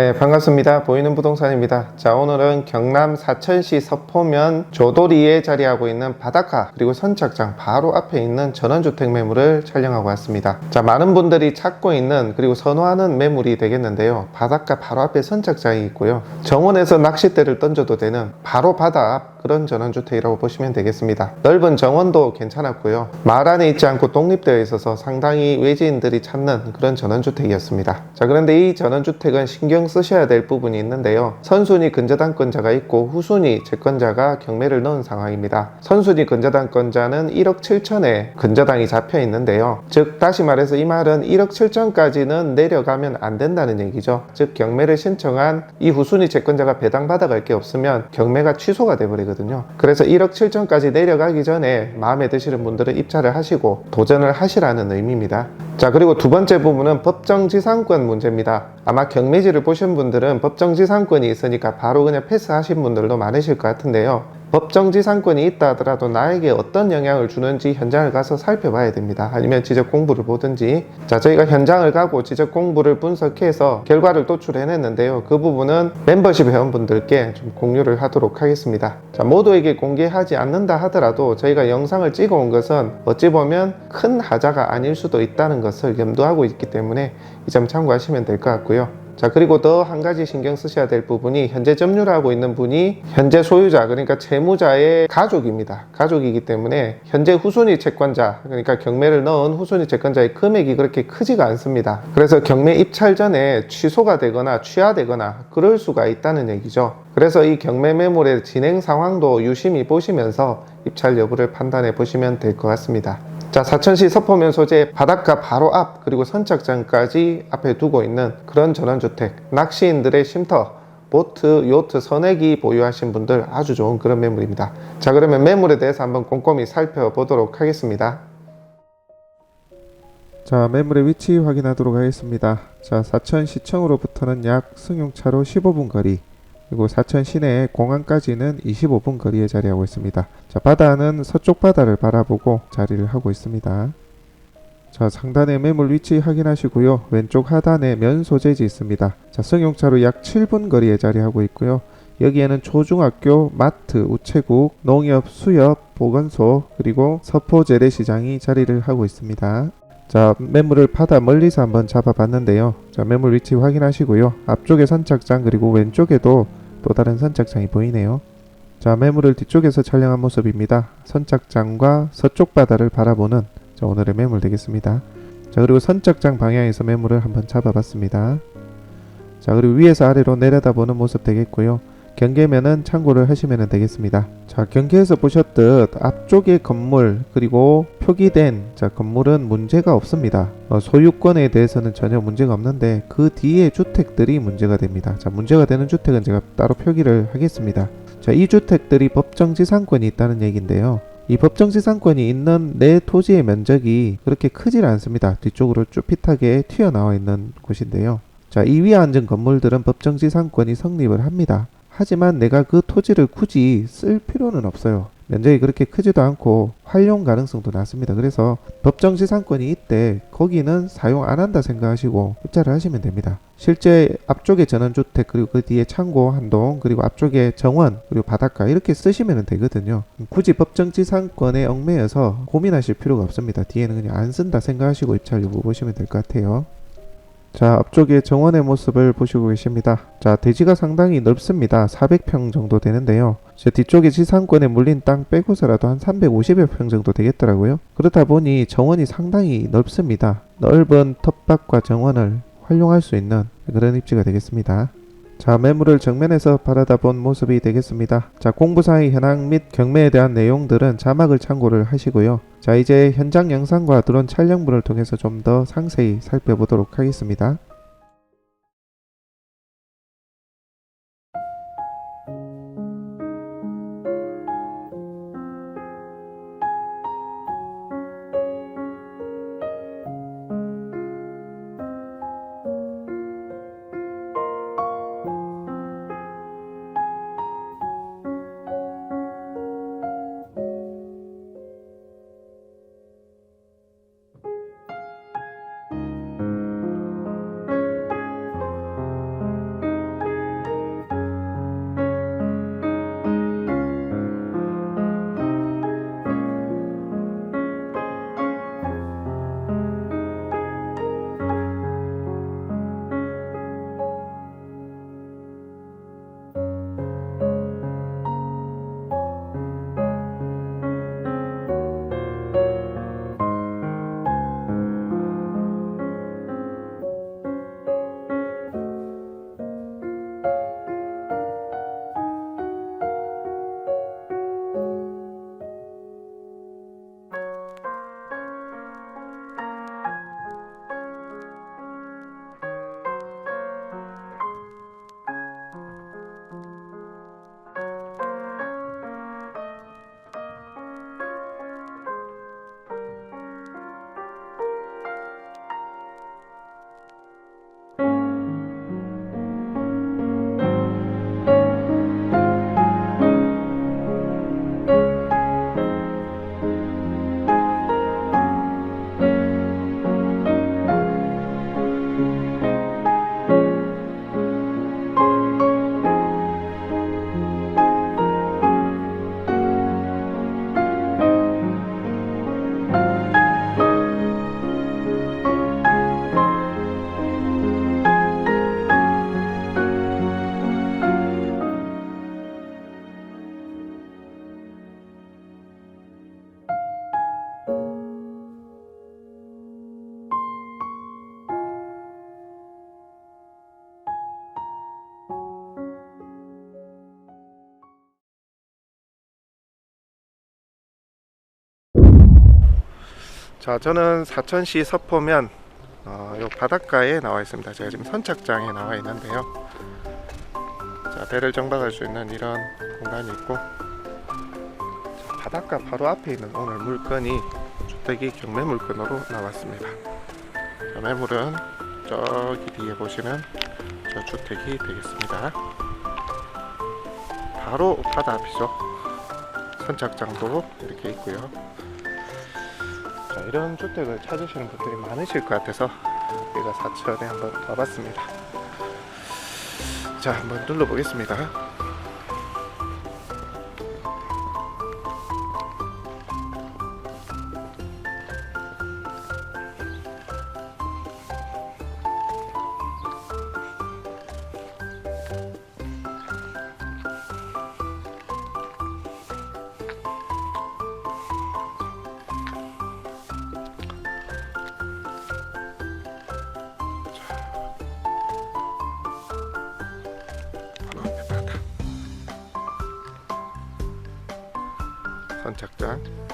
네, 반갑습니다. 보이는 부동산입니다. 자, 오늘은 경남 사천시 서포면 조도리에 자리하고 있는 바닷가 그리고 선착장 바로 앞에 있는 전원주택 매물을 촬영하고 왔습니다. 자, 많은 분들이 찾고 있는 그리고 선호하는 매물이 되겠는데요. 바닷가 바로 앞에 선착장이 있고요. 정원에서 낚싯대를 던져도 되는 바로 바다 앞 그런 전원주택이라고 보시면 되겠습니다. 넓은 정원도 괜찮았고요. 마을 안에 있지 않고 독립되어 있어서 상당히 외지인들이 찾는 그런 전원주택이었습니다. 자, 그런데 이 전원주택은 신경 쓰셔야 될 부분이 있는데요. 선순위 근저당권자가 있고 후순위 채권자가 경매를 넣은 상황입니다. 선순위 근저당권자는 1억 7천에 근저당이 잡혀 있는데요. 즉, 다시 말해서 이 말은 1억 7천까지는 내려가면 안 된다는 얘기죠. 즉, 경매를 신청한 이 후순위 채권자가 배당받아갈 게 없으면 경매가 취소가 돼버리거든요. 그래서 1억 7천까지 내려가기 전에 마음에 드시는 분들은 입찰을 하시고 도전을 하시라는 의미입니다. 자, 그리고 두 번째 부분은 법정 지상권 문제입니다. 아마 경매지를 보신 분들은 법정지상권이 있으니까 바로 그냥 패스하신 분들도 많으실 것 같은데요. 법정지상권이 있다 하더라도 나에게 어떤 영향을 주는지 현장을 가서 살펴봐야 됩니다. 아니면 지적 공부를 보든지. 자, 저희가 현장을 가고 지적 공부를 분석해서 결과를 도출해냈는데요. 그 부분은 멤버십 회원분들께 좀 공유를 하도록 하겠습니다. 자, 모두에게 공개하지 않는다 하더라도 저희가 영상을 찍어 온 것은 어찌 보면 큰 하자가 아닐 수도 있다는 것을 염두하고 있기 때문에 이 점 참고하시면 될 것 같고요. 자 그리고 더 한 가지 신경 쓰셔야 될 부분이 현재 점유를 하고 있는 분이 현재 소유자 그러니까 채무자의 가족입니다. 가족이기 때문에 현재 후순위 채권자 그러니까 경매를 넣은 후순위 채권자의 금액이 그렇게 크지가 않습니다. 그래서 경매 입찰 전에 취소가 되거나 취하되거나 그럴 수가 있다는 얘기죠. 그래서 이 경매 매물의 진행 상황도 유심히 보시면서 입찰 여부를 판단해 보시면 될 것 같습니다 자, 사천시 서포면 소재 바닷가 바로 앞 그리고 선착장까지 앞에 두고 있는 그런 전원주택 낚시인들의 쉼터 보트, 요트, 선액이 보유하신 분들 아주 좋은 그런 매물입니다. 자, 그러면 매물에 대해서 한번 꼼꼼히 살펴보도록 하겠습니다. 자, 매물의 위치 확인하도록 하겠습니다. 자, 사천시청으로부터는 약 승용차로 15분 거리, 그리고 사천 시내 공항까지는 25분 거리에 자리하고 있습니다. 자, 바다는 서쪽 바다를 바라보고 자리를 하고 있습니다. 자, 상단의 매물 위치 확인하시고요. 왼쪽 하단에 면 소재지 있습니다. 자, 승용차로 약 7분 거리에 자리하고 있고요. 여기에는 초중학교, 마트, 우체국, 농협, 수협, 보건소, 그리고 서포 재래시장이 자리를 하고 있습니다. 자, 매물을 바다 멀리서 한번 잡아봤는데요. 자, 매물 위치 확인하시고요. 앞쪽에 선착장 그리고 왼쪽에도 또 다른 선착장이 보이네요. 자, 매물을 뒤쪽에서 촬영한 모습입니다. 선착장과 서쪽 바다를 바라보는 자, 오늘의 매물 되겠습니다. 자, 그리고 선착장 방향에서 매물을 한번 잡아봤습니다. 자, 그리고 위에서 아래로 내려다보는 모습 되겠고요. 경계면은 참고를 하시면 되겠습니다. 자, 경계에서 보셨듯 앞쪽의 건물 그리고 표기된 자, 건물은 문제가 없습니다. 어, 소유권에 대해서는 전혀 문제가 없는데 그 뒤에 주택들이 문제가 됩니다. 자, 문제가 되는 주택은 제가 따로 표기를 하겠습니다. 자, 이 주택들이 법정지상권이 있다는 얘기인데요. 이 법정지상권이 있는 내 토지의 면적이 그렇게 크질 않습니다. 뒤쪽으로 쭈삣하게 튀어나와 있는 곳인데요. 자, 이 위에 앉은 건물들은 법정지상권이 성립을 합니다. 하지만 내가 그 토지를 굳이 쓸 필요는 없어요. 면적이 그렇게 크지도 않고 활용 가능성도 낮습니다. 그래서 법정 지상권이 있대 거기는 사용 안 한다 생각하시고 입찰을 하시면 됩니다. 실제 앞쪽에 전원주택 그리고 그 뒤에 창고 한동 그리고 앞쪽에 정원 그리고 바닷가 이렇게 쓰시면 되거든요. 굳이 법정 지상권에 얽매여서 고민하실 필요가 없습니다. 뒤에는 그냥 안 쓴다 생각하시고 입찰 여부 보시면 될 것 같아요. 자, 앞쪽에 정원의 모습을 보시고 계십니다. 자, 대지가 상당히 넓습니다. 400평 정도 되는데요. 제 뒤쪽에 지상권에 물린 땅 빼고서라도 한 350여 평 정도 되겠더라고요. 그렇다 보니 정원이 상당히 넓습니다. 넓은 텃밭과 정원을 활용할 수 있는 그런 입지가 되겠습니다. 자, 매물을 정면에서 바라다 본 모습이 되겠습니다. 자, 공부사의 현황 및 경매에 대한 내용들은 자막을 참고를 하시고요. 자, 이제 현장 영상과 드론 촬영물을 통해서 좀 더 상세히 살펴보도록 하겠습니다. 자, 저는 사천시 서포면 어, 요 바닷가에 나와 있습니다. 제가 지금 선착장에 나와 있는데요. 자, 배를 정박할 수 있는 이런 공간이 있고 자, 바닷가 바로 앞에 있는 오늘 물건이 주택이 경매 물건으로 나왔습니다. 자, 매물은 저기 뒤에 보시는 저 주택이 되겠습니다. 바로 바다 앞이죠. 선착장도 이렇게 있고요. 자, 이런 주택을 찾으시는 분들이 많으실 것 같아서 우리가 사천에 한번 와봤습니다. 자, 한번 눌러보겠습니다. 선착장.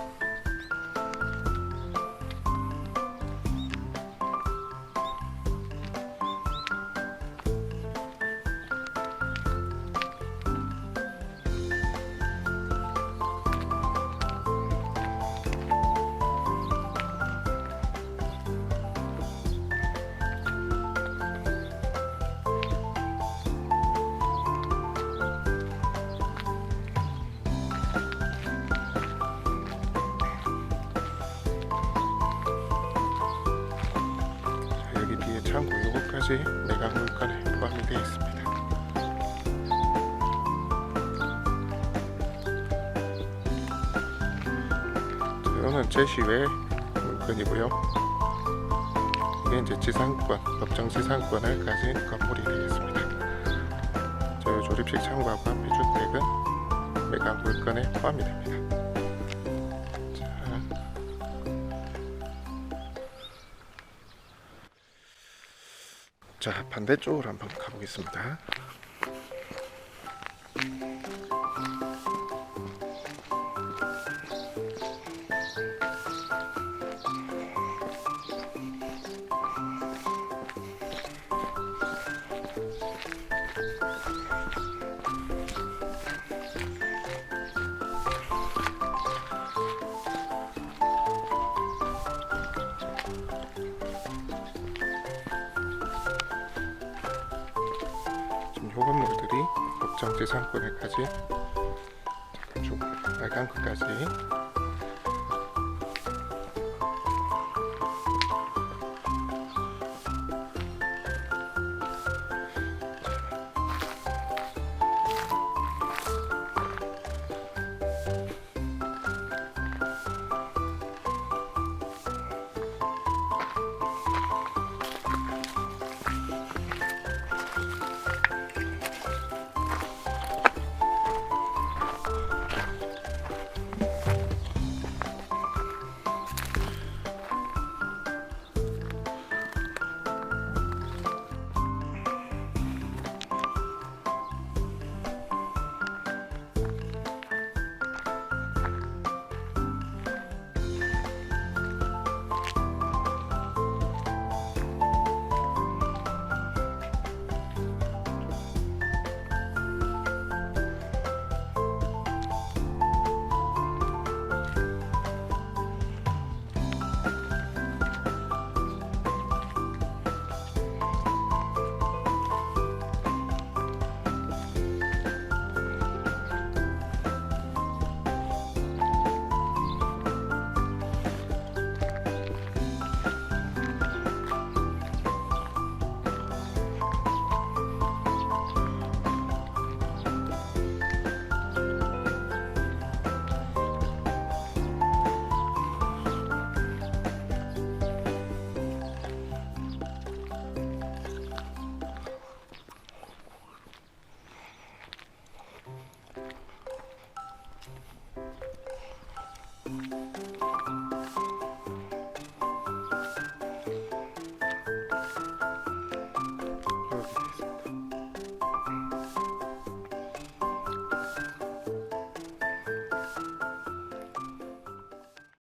까지 매각 물건에 포함이 되어 있습니다. 자, 이거는 제시외 물건이고요. 이게 이제 지상권, 법정 지상권을 가진 건물이 되겠습니다. 저 조립식 창고하고 한피 주택은 매각 물건에 포함이 됩니다. 자 반대쪽으로 한번 가보겠습니다. 지금 요 건물들이 법정 재산권에까지 잠깐 쭉 빨간 것까지